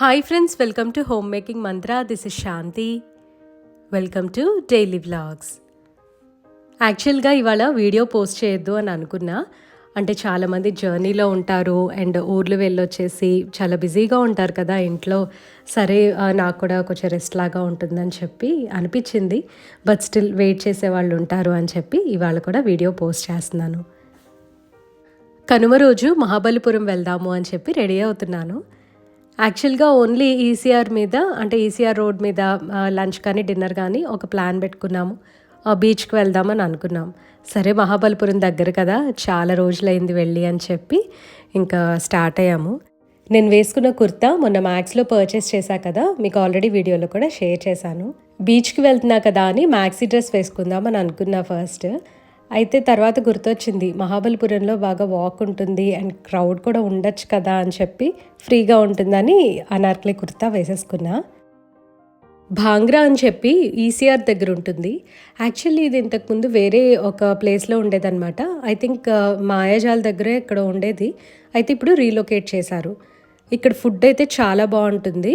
Hi friends welcome to home making mantra this is Shanti welcome to daily vlogs యాక్చువల్గా ఇవాళ video post చేయొద్దు అని అనుకున్నా. అంటే చాలామంది జర్నీలో ఉంటారు అండ్ ఊర్లు వెళ్ళొచ్చేసి చాలా బిజీగా ఉంటారు కదా ఇంట్లో. సరే నాకు కూడా కొంచెం రెస్ట్ లాగా ఉంటుందని చెప్పి అనిపించింది. బట్ స్టిల్ వెయిట్ చేసే వాళ్ళు ఉంటారు అని చెప్పి ఇవాళ కూడా వీడియో పోస్ట్ చేస్తున్నాను. కనుమ రోజు మహాబలిపురం వెళ్దాము అని చెప్పి రెడీ అవుతున్నాను. యాక్చువల్గా ఓన్లీ ఈసీఆర్ మీద అంటే ఈసీఆర్ రోడ్ మీద లంచ్ కానీ డిన్నర్ కానీ ఒక ప్లాన్ పెట్టుకున్నాము. ఆ, బీచ్కి వెళ్దామని అనుకున్నాం సరే మహాబలిపురం దగ్గర కదా చాలా రోజులైంది వెళ్ళి అని చెప్పి ఇంకా స్టార్ట్ అయ్యాము. నేను వేసుకున్న కుర్తా మొన్న మ్యాక్స్లో పర్చేస్ చేశా కదా మీకు ఆల్రెడీ వీడియోలో కూడా షేర్ చేశాను. బీచ్కి వెళ్తున్నా కదా అని మ్యాక్సీ డ్రెస్ వేసుకుందామని అనుకున్నా ఫస్ట్ అయితే తర్వాత గుర్తొచ్చింది మహాబలిపురంలో బాగా వాక్ ఉంటుంది అండ్ క్రౌడ్ కూడా ఉండొచ్చు కదా అని చెప్పి ఫ్రీగా ఉంటుందని అనార్కలి కుర్తా వేసేసుకున్నా. భాంగ్రా అని చెప్పి ఈసీఆర్ దగ్గర ఉంటుంది. యాక్చువల్లీ ఇది ఇంతకుముందు వేరే ఒక ప్లేస్లో ఉండేదన్నమాట. ఐ థింక్ మాయాజాల్ దగ్గరే ఇక్కడ ఉండేది. అయితే ఇప్పుడు రీలొకేట్ చేశారు. ఇక్కడ ఫుడ్ అయితే చాలా బాగుంటుంది.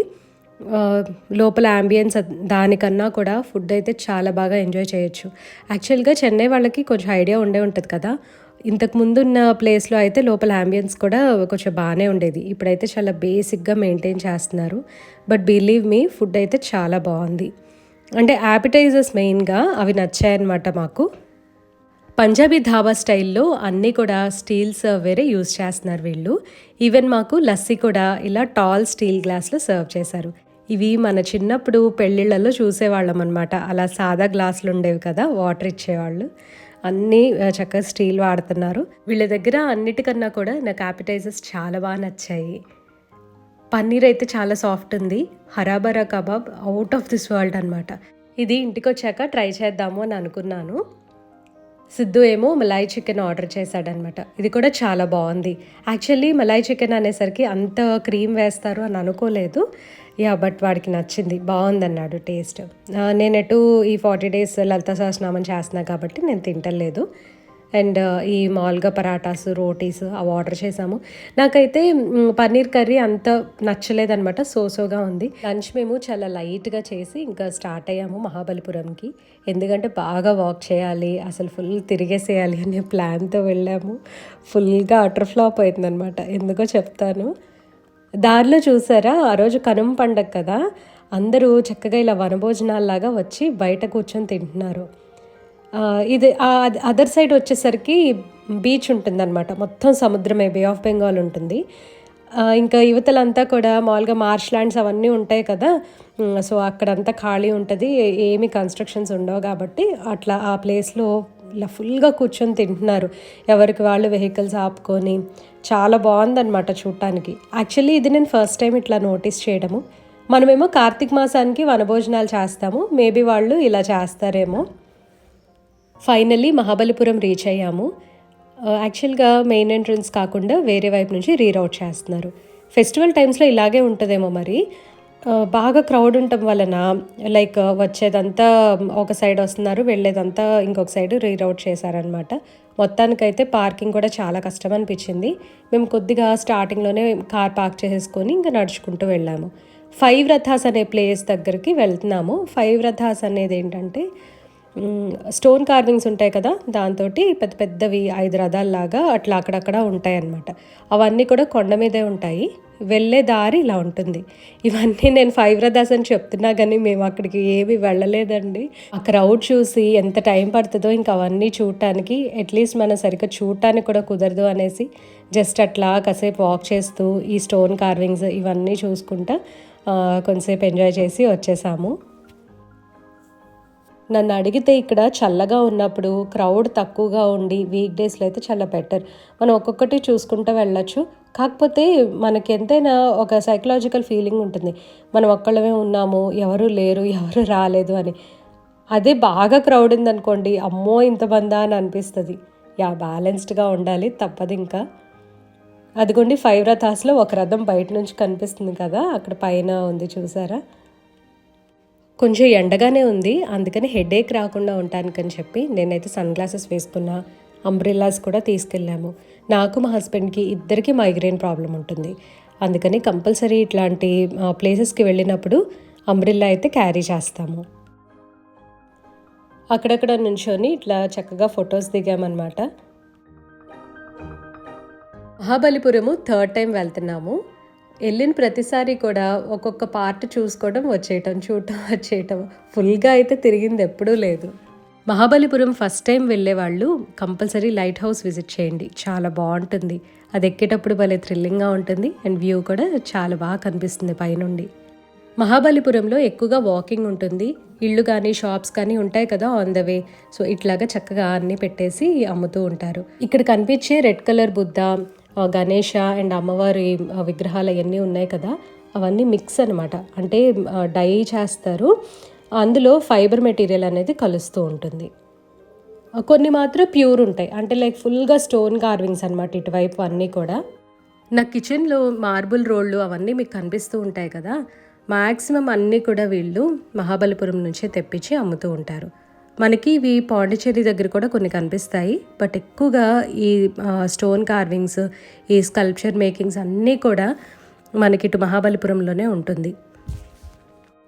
లోపల అంబియన్స్ దానికన్నా కూడా ఫుడ్ అయితే చాలా బాగా ఎంజాయ్ చేయొచ్చు. యాక్చువల్గా చెన్నై వాళ్ళకి కొంచెం ఐడియా ఉండే ఉంటుంది కదా. ఇంతకు ముందు ఉన్న ప్లేస్లో అయితే లోపల అంబియన్స్ కూడా కొంచెం బాగానే ఉండేది. ఇప్పుడైతే చాలా బేసిక్గా మెయింటైన్ చేస్తున్నారు. బట్ బిలీవ్ మీ ఫుడ్ అయితే చాలా బాగుంది. అంటే యాపిటైజర్స్ మెయిన్గా అవి నచ్చాయన్నమాట మాకు. పంజాబీ ధాబా స్టైల్లో అన్నీ కూడా స్టీల్ సర్వేరే యూజ్ చేస్తున్నారు వీళ్ళు. ఈవెన్ మాకు లస్సీ కూడా ఇలా టాల్ స్టీల్ గ్లాస్లో సర్వ్ చేశారు. ఇవి మన చిన్నప్పుడు పెళ్ళిళ్ళలో చూసేవాళ్ళం అనమాట అలా సాదా గ్లాసులు ఉండేవి కదా వాటర్ ఇచ్చేవాళ్ళు. అన్నీ చక్కగా స్టీల్ వాడుతున్నారు. వీళ్ళ దగ్గర అన్నిటికన్నా కూడా నాకు యాపిటైజర్స్ చాలా బాగా నచ్చాయి. పన్నీర్ అయితే చాలా సాఫ్ట్ ఉంది. Hara bhara kebab out of this world అనమాట ఇది ఇంటికి వచ్చాక ట్రై చేద్దాము అని అనుకున్నాను. సిద్ధు ఏమో మలాయ్ చికెన్ ఆర్డర్ చేశాడనమాట. ఇది కూడా చాలా బాగుంది. యాక్చువల్లీ మలాయ్ చికెన్ అనేసరికి అంత క్రీమ్ వేస్తారు అని అనుకోలేదు. యా బట్ వాడికి నచ్చింది. బాగుందన్నాడు టేస్ట్. నేను ఎటు ఈ ఫార్టీ డేస్ లలిత సహస్రనామం చేస్తున్నా కాబట్టి నేను తింటలేదు. అండ్ ఈ మామూలుగా పరాటాస్ రోటీస్ అవి ఆర్డర్ చేసాము నాకైతే పన్నీర్ కర్రీ అంత నచ్చలేదనమాట సోసోగా ఉంది. లంచ్ మేము చాలా లైట్గా చేసి ఇంకా స్టార్ట్ అయ్యాము మహాబలిపురంకి. ఎందుకంటే బాగా వాక్ చేయాలి అసలు ఫుల్ తిరిగేసేయాలి అనే ప్లాన్తో వెళ్ళాము. ఫుల్గా అటర్ ఫ్లాప్ అయిందనమాట ఎందుకో చెప్తాను. దారిలో చూసారా? ఆ రోజు కనుమ పండగ కదా. అందరూ చక్కగా ఇలా వనభోజనాల్లాగా వచ్చి బయట కూర్చొని తింటున్నారు. ఇది అదర్ సైడ్ వచ్చేసరికి బీచ్ ఉంటుందన్నమాట. మొత్తం సముద్రమే బే ఆఫ్ బెంగాల్ ఉంటుంది. ఇంకా యువతలంతా కూడా మామూలుగా మార్ష్ ల్యాండ్స్ అవన్నీ ఉంటాయి కదా. సో అక్కడంతా ఖాళీ ఉంటుంది. ఏమి కన్స్ట్రక్షన్స్ ఉండవు కాబట్టి అట్లా ఆ ప్లేస్లో ఇలా ఫుల్గా కూర్చొని తింటున్నారు. ఎవరికి వాళ్ళు వెహికల్స్ ఆపుకొని. చాలా బాగుందన్నమాట చూడటానికి యాక్చువల్లీ ఇది నేను ఫస్ట్ టైం ఇట్లా నోటీస్ చేయడము. మనమేమో కార్తీక మాసానికి వనభోజనాలు చేస్తాము. మేబీ వాళ్ళు ఇలా చేస్తారేమో. ఫైనల్లీ మహాబలిపురం రీచ్ అయ్యాము. యాక్చువల్గా మెయిన్ ఎంట్రన్స్ కాకుండా వేరే వైపు నుంచి రీరౌట్ చేస్తున్నారు. ఫెస్టివల్ టైమ్స్లో ఇలాగే ఉంటుందేమో మరి. బాగా క్రౌడ్ ఉండటం వలన లైక్ వచ్చేదంతా ఒక సైడ్ వస్తున్నారు వెళ్ళేదంతా ఇంకొక సైడ్ రీరౌట్ చేశారనమాట మొత్తానికైతే పార్కింగ్ కూడా చాలా కష్టం అనిపించింది. మేము కొద్దిగా స్టార్టింగ్లోనే కార్ పార్క్ చేసేసుకొని ఇంకా నడుచుకుంటూ వెళ్ళాము. ఫైవ్ రథాస్ అనే ప్లేస్ దగ్గరికి వెళ్తున్నాము. ఫైవ్ రథాస్ అనేది ఏంటంటే స్టోన్ కార్వింగ్స్ ఉంటాయి కదా దాంతో పెద్ద పెద్దవి ఐదు రథాల్లాగా అట్లా అక్కడక్కడ ఉంటాయి అన్నమాట అవన్నీ కూడా కొండ మీదే ఉంటాయి. వెళ్ళే దారి ఇలా ఉంటుంది. ఇవన్నీ నేను ఫైవ్ రథాస్ అని చెప్తున్నా కానీ మేము అక్కడికి ఏమీ వెళ్ళలేదండి. ఆ క్రౌడ్ చూసి ఎంత టైం పడుతుందో ఇంకా అవన్నీ చూడటానికి అట్లీస్ట్ మనం సరిగ్గా చూడటానికి కూడా కుదరదు అనేసి జస్ట్ అట్లా కాసేపు వాక్ చేస్తూ ఈ స్టోన్ కార్వింగ్స్ ఇవన్నీ చూసుకుంటా కొంతసేపు ఎంజాయ్ చేసి వచ్చేసాము. నన్ను అడిగితే ఇక్కడ చల్లగా ఉన్నప్పుడు క్రౌడ్ తక్కువగా ఉండి వీక్ డేస్లో అయితే చాలా బెటర్ మనం ఒక్కొక్కటి చూసుకుంటూ వెళ్ళొచ్చు. కాకపోతే మనకి ఎంతైనా ఒక సైకలాజికల్ ఫీలింగ్ ఉంటుంది. మనం ఒక్కళ్ళమే ఉన్నాము ఎవరు లేరు ఎవరు రాలేదు అని. అదే బాగా క్రౌడ్ ఉందనుకోండి అమ్మో ఇంతమందా అని అనిపిస్తుంది. యా బ్యాలెన్స్డ్గా ఉండాలి తప్పదు ఇంకా. అదిగోండి ఫైవ్ రథాస్లో ఒక రథం బయట నుంచి కనిపిస్తుంది కదా అక్కడ పైన ఉంది చూసారా? కొంచెం ఎండగానే ఉంది. అందుకని హెడేక్ రాకుండా ఉండటానికని చెప్పి నేనైతే సన్ గ్లాసెస్ వేసుకున్నా అంబ్రిల్లాస్ కూడా తీసుకెళ్ళాము. నాకు మా హస్బెండ్కి ఇద్దరికి మైగ్రేన్ ప్రాబ్లం ఉంటుంది. అందుకని కంపల్సరీ ఇట్లాంటి ప్లేసెస్కి వెళ్ళినప్పుడు అంబ్రిల్లా అయితే క్యారీ చేస్తాము. అక్కడక్కడ నుంచొని ఇట్లా చక్కగా ఫొటోస్ దిగామన్నమాట. మహాబలిపురము థర్డ్ టైం వెళ్తున్నాము. వెళ్ళిన ప్రతిసారి కూడా ఒక్కొక్క పార్ట్ చూసుకోవడం వచ్చేయటం చూడటం వచ్చేయటం. ఫుల్గా అయితే తిరిగింది ఎప్పుడూ లేదు. మహాబలిపురం ఫస్ట్ టైం వెళ్ళేవాళ్ళు కంపల్సరీ లైట్ హౌస్ విజిట్ చేయండి. చాలా బాగుంటుంది. అది ఎక్కేటప్పుడు భలే థ్రిల్లింగ్గా ఉంటుంది అండ్ వ్యూ కూడా చాలా బాగా కనిపిస్తుంది పైనుండి. మహాబలిపురంలో ఎక్కువగా వాకింగ్ ఉంటుంది. ఇళ్ళు కానీ షాప్స్ కానీ ఉంటాయి కదా ఆన్ ద వే సో ఇట్లాగా చక్కగా అన్నీ పెట్టేసి అమ్ముతూ ఉంటారు. ఇక్కడ కనిపించే red colour Buddha Ganesha and అమ్మవారి విగ్రహాలు అవన్నీ ఉన్నాయి కదా అవన్నీ మిక్స్ అనమాట అంటే డై చేస్తారు. అందులో ఫైబర్ మెటీరియల్ అనేది కలుస్తూ ఉంటుంది. కొన్ని మాత్రం ప్యూర్ ఉంటాయి. అంటే లైక్ ఫుల్గా స్టోన్ కార్వింగ్స్ అనమాట ఇటువైపు అన్నీ కూడా. నా కిచెన్లో మార్బుల్ రోళ్ళు అవన్నీ మీకు కనిపిస్తూ ఉంటాయి కదా మ్యాక్సిమం అన్నీ కూడా వీళ్ళు మహాబలిపురం నుంచే తెప్పించి అమ్ముతూ ఉంటారు. మనకి ఇవి పాండిచేరి దగ్గర కూడా కొన్ని కనిపిస్తాయి. బట్ ఎక్కువగా ఈ స్టోన్ కార్వింగ్స్ ఈ స్కల్ప్చర్ మేకింగ్స్ అన్నీ కూడా మనకి ఇటు మహాబలిపురంలోనే ఉంటుంది.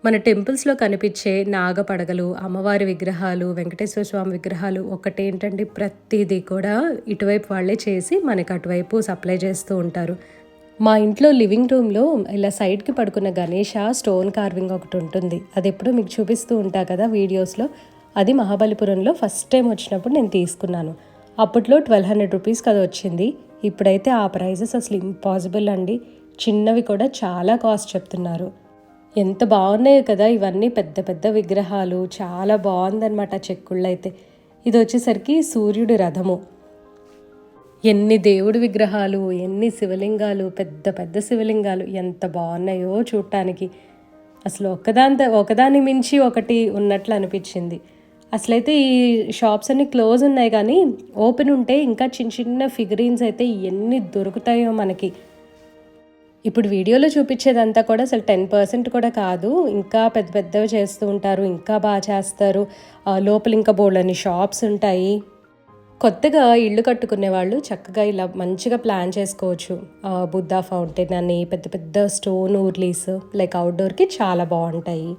మన టెంపుల్స్లో కనిపించే నాగపడగలు అమ్మవారి విగ్రహాలు వెంకటేశ్వర స్వామి విగ్రహాలు ఒకటేంటంటే ప్రతిదీ కూడా ఇటువైపు వాళ్ళే చేసి మనకి అటువైపు సప్లై చేస్తూ ఉంటారు. మా ఇంట్లో లివింగ్ రూమ్లో ఇలా సైడ్కి పడుకున్న గణేష స్టోన్ కార్వింగ్ ఒకటి ఉంటుంది. అది ఎప్పుడూ మీకు చూపిస్తూ ఉంటా కదా వీడియోస్లో. అది మహాబలిపురంలో ఫస్ట్ టైం వచ్చినప్పుడు నేను తీసుకున్నాను. అప్పట్లో ట్వెల్వ్ హండ్రెడ్ రూపీస్కి అది వచ్చింది. ఇప్పుడైతే ఆ ప్రైజెస్ అసలు ఇంపాసిబుల్ అండి. చిన్నవి కూడా చాలా కాస్ట్ చెప్తున్నారు. ఎంత బాగున్నాయి కదా ఇవన్నీ పెద్ద పెద్ద విగ్రహాలు. చాలా బాగుందన్నమాట చెక్కుళ్ళు అయితే ఇది వచ్చేసరికి సూర్యుడి రథము. ఎన్ని దేవుడి విగ్రహాలు ఎన్ని శివలింగాలు పెద్ద పెద్ద శివలింగాలు ఎంత బాగున్నాయో చూడటానికి. అసలు ఒకదాని ఒకదాని మించి ఒకటి ఉన్నట్లు అనిపించింది. అసలైతే ఈ షాప్స్ అన్ని క్లోజ్ ఉన్నాయి కానీ ఓపెన్ ఉంటే ఇంకా చిన్న చిన్న ఫిగరీన్స్ అయితే ఎన్ని దొరుకుతాయో మనకి. ఇప్పుడు వీడియోలో చూపించేదంతా కూడా అసలు టెన్ పర్సెంట్ కూడా కాదు. ఇంకా పెద్ద పెద్దవి చేస్తూ ఉంటారు ఇంకా బాగా చేస్తారు. లోపల ఇంకా బోల్డని షాప్స్ ఉంటాయి. కొత్తగా ఇల్లు కట్టుకునే వాళ్ళు చక్కగా ఇలా మంచిగా ప్లాన్ చేసుకోవచ్చు. బుద్ధా ఫౌంటైన్ అని పెద్ద పెద్ద స్టోన్ ఊర్లీస్ లైక్ అవుట్డోర్కి చాలా బాగుంటాయి.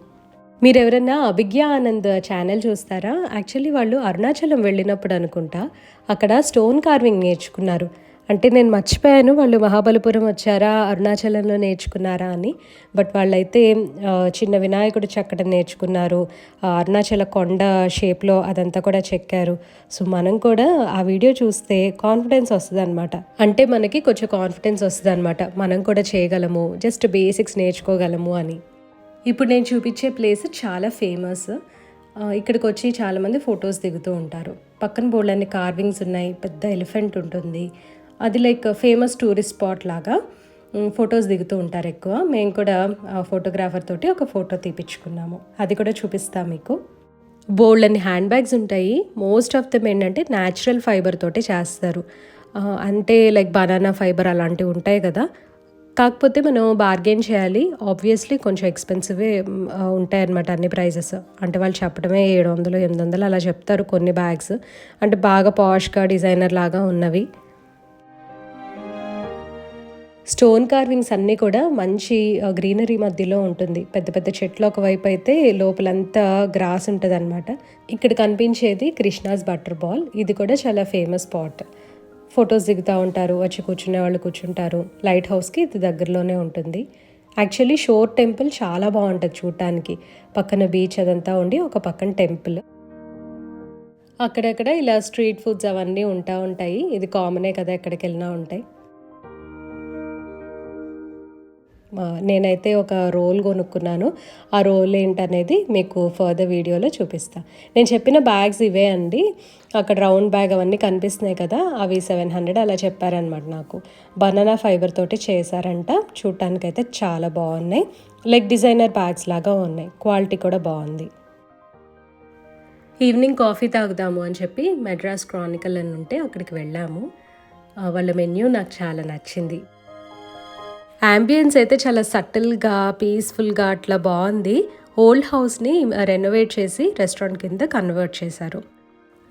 మీరు ఎవరైనా అభిజ్ఞ ఆనంద్ ఛానల్ చూస్తారా? యాక్చువల్లీ వాళ్ళు అరుణాచలం వెళ్ళినప్పుడు అనుకుంటా అక్కడ స్టోన్ కార్వింగ్ నేర్చుకున్నారు. అంటే నేను మర్చిపోయాను వాళ్ళు మహాబలిపురం వచ్చారా అరుణాచలంలో నేర్చుకున్నారా అని. బట్ వాళ్ళైతే చిన్న వినాయకుడు చెక్కడం నేర్చుకున్నారు అరుణాచల కొండ షేప్లో అదంతా కూడా చెక్కారు. సో మనం కూడా ఆ వీడియో చూస్తే కాన్ఫిడెన్స్ వస్తుంది అనమాట అంటే మనకి కొంచెం కాన్ఫిడెన్స్ వస్తుంది అనమాట మనం కూడా చేయగలము జస్ట్ బేసిక్స్ నేర్చుకోగలము అని. ఇప్పుడు నేను చూపించే ప్లేస్ చాలా ఫేమస్ ఇక్కడికి వచ్చి చాలామంది ఫొటోస్ దిగుతూ ఉంటారు. పక్కన బోర్డులన్నీ కార్వింగ్స్ ఉన్నాయి పెద్ద ఎలిఫెంట్ ఉంటుంది. అది లైక్ ఫేమస్ టూరిస్ట్ స్పాట్ లాగా ఫొటోస్ దిగుతూ ఉంటారు ఎక్కువ. మేము కూడా ఫోటోగ్రాఫర్ తోటి ఒక ఫోటో తీపించుకున్నాము అది కూడా చూపిస్తాం మీకు. బోల్డ్ అని హ్యాండ్ బ్యాగ్స్ ఉంటాయి. మోస్ట్ ఆఫ్ దెమ్ ఏంటంటే న్యాచురల్ ఫైబర్ తోటి చేస్తారు. అంటే లైక్ బనానా ఫైబర్ అలాంటివి ఉంటాయి కదా. కాకపోతే మనం బార్గెన్ చేయాలి. ఆబ్వియస్లీ కొంచెం ఎక్స్పెన్సివే ఉంటాయి అన్నమాట అన్ని ప్రైజెస్ అంటే వాళ్ళు చెప్పడమే ఏడు వందలు ఎనిమిది వందలు అలా చెప్తారు కొన్ని బ్యాగ్స్ అంటే బాగా పాష్గా డిజైనర్ లాగా ఉన్నవి. స్టోన్ కార్వింగ్స్ అన్నీ కూడా మంచి గ్రీనరీ మధ్యలో ఉంటుంది. పెద్ద పెద్ద చెట్లు ఒకవైపు అయితే లోపలంతా గ్రాస్ ఉంటుంది అనమాట ఇక్కడ కనిపించేది కృష్ణాస్ బటర్ బాల్ ఇది కూడా చాలా ఫేమస్ స్పాట్ ఫొటోస్ దిగుతూ ఉంటారు వచ్చి కూర్చునే వాళ్ళు కూర్చుంటారు. లైట్ హౌస్కి ఇది దగ్గరలోనే ఉంటుంది. యాక్చువల్లీ షోర్ టెంపుల్ చాలా బాగుంటుంది చూడటానికి పక్కన బీచ్ అదంతా ఉండి ఒక పక్కన టెంపుల్. అక్కడక్కడ ఇలా స్ట్రీట్ ఫుడ్స్ అవన్నీ ఉంటా ఉంటాయి. ఇది కామనే కదా ఎక్కడికి వెళ్ళినా ఉంటాయి. నేనైతే ఒక రోల్ కొనుక్కున్నాను. ఆ రోల్ ఏంటనేది మీకు ఫర్దర్ వీడియోలో చూపిస్తాను నేను చెప్పిన బ్యాగ్స్ ఇవే అండి. అక్కడ రౌండ్ బ్యాగ్ అవన్నీ కనిపిస్తున్నాయి కదా అవి సెవెన్ హండ్రెడ్ అలా చెప్పారనమాట నాకు. బనానా ఫైబర్ తోటి చేశారంట. చూడటానికైతే చాలా బాగున్నాయి. లెగ్ డిజైనర్ బ్యాగ్స్ లాగా ఉన్నాయి. క్వాలిటీ కూడా బాగుంది. ఈవినింగ్ కాఫీ తాగుదాము అని చెప్పి మెడ్రాస్ క్రానికల్ అని ఉంటే అక్కడికి వెళ్ళాము. వాళ్ళ మెన్యూ నాకు చాలా నచ్చింది. యాంబియన్స్ అయితే చాలా సటిల్గా పీస్ఫుల్గా అట్లా బాగుంది. ఓల్డ్ హౌస్ని రెనోవేట్ చేసి రెస్టారెంట్ కింద కన్వర్ట్ చేశారు.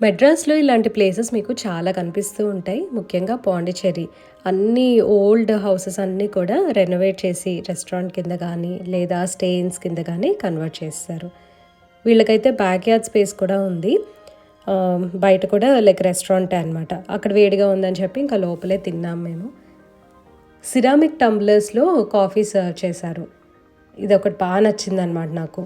మెడ్రాస్లో ఇలాంటి ప్లేసెస్ మీకు చాలా కనిపిస్తూ ఉంటాయి. ముఖ్యంగా పాండిచ్చేరి అన్ని ఓల్డ్ హౌసెస్ అన్నీ కూడా రెనోవేట్ చేసి రెస్టారెంట్ కింద కానీ లేదా స్టేయిన్స్ కింద కానీ కన్వర్ట్ చేస్తారు. వీళ్ళకైతే బ్యాక్ యార్డ్ స్పేస్ కూడా ఉంది. బయట కూడా లైక్ రెస్టారెంటే అనమాట అక్కడ వేడిగా ఉందని చెప్పి ఇంకా లోపలే తిన్నాం మేము. సిరామిక్ టంబ్లర్స్లో కాఫీ సర్వ్ చేశారు. ఇది ఒకటి బాగా నచ్చింది అనమాట నాకు.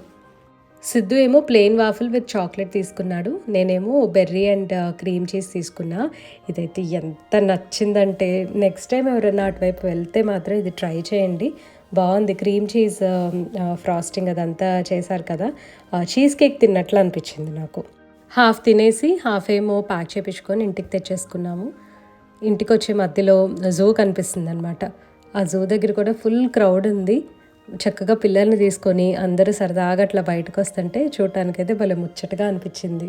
సిద్ధు ఏమో ప్లెయిన్ వాఫిల్ విత్ చాక్లెట్ తీసుకున్నాడు. నేనేమో బెర్రీ అండ్ క్రీమ్ చీజ్ తీసుకున్నా. ఇదైతే ఎంత నచ్చిందంటే నెక్స్ట్ టైం ఎవరైనా అటువైపు వెళ్తే మాత్రం ఇది ట్రై చేయండి. బాగుంది. క్రీమ్ చీజ్ ఫ్రాస్టింగ్ అదంతా చేశారు కదా. చీజ్ కేక్ తిన్నట్లు అనిపించింది నాకు. హాఫ్ తినేసి హాఫ్ ఏమో ప్యాక్ చేపించుకొని ఇంటికి తెచ్చేసుకున్నాము. ఇంటికి వచ్చే మధ్యలో జూ కనిపిస్తుంది అనమాట ఆ జూ దగ్గర కూడా ఫుల్ క్రౌడ్ ఉంది. చక్కగా పిల్లల్ని తీసుకొని అందరూ సరదాగా అట్లా బయటకు వస్తుంటే చూడటానికైతే భలే ముచ్చటగా అనిపించింది.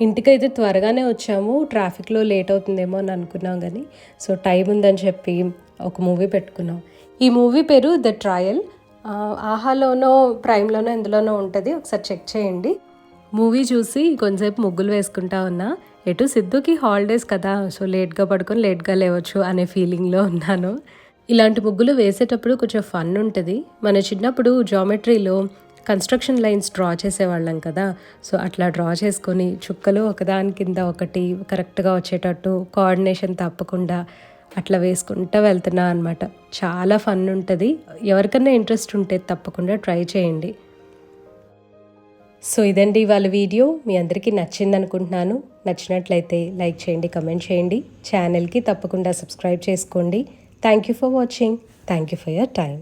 ఇంటికైతే త్వరగానే వచ్చాము. ట్రాఫిక్లో లేట్ అవుతుందేమో అని అనుకున్నాం కానీ సో టైం ఉందని చెప్పి ఒక మూవీ పెట్టుకున్నాం. ఈ మూవీ పేరు ద ట్రయల్. ఆహాలోనో ప్రైమ్లోనో ఎందులోనో ఉంటుంది. ఒకసారి చెక్ చేయండి. మూవీ చూసి కొంచెంసేపు ముగ్గులు వేసుకుంటా ఉన్నా. ఎటు సిద్ధుకి హాలిడేస్ కదా సో లేట్గా పడుకొని లేట్గా లేవచ్చు అనే ఫీలింగ్లో ఉన్నాను. ఇలాంటి ముగ్గులు వేసేటప్పుడు కొంచెం ఫన్ ఉంటుంది. మన చిన్నప్పుడు జామెట్రీలో కన్స్ట్రక్షన్ లైన్స్ డ్రా చేసేవాళ్ళం కదా సో అట్లా డ్రా చేసుకొని చుక్కలు ఒకదాని కింద ఒకటి కరెక్ట్గా వచ్చేటట్టు కోఆర్డినేషన్ తప్పకుండా అట్లా వేసుకుంటూ వెళ్తున్నా అనమాట చాలా ఫన్ ఉంటుంది. ఎవరికన్నా ఇంట్రెస్ట్ ఉంటే తప్పకుండా ట్రై చేయండి. సో ఇదండి వాళ్ళ వీడియో. మీ అందరికీ నచ్చింది అనుకుంటున్నాను నచ్చినట్లయితే లైక్ చేయండి కమెంట్ చేయండి. ఛానల్కి తప్పకుండా సబ్స్క్రైబ్ చేసుకోండి. Thank you for watching thank you for your time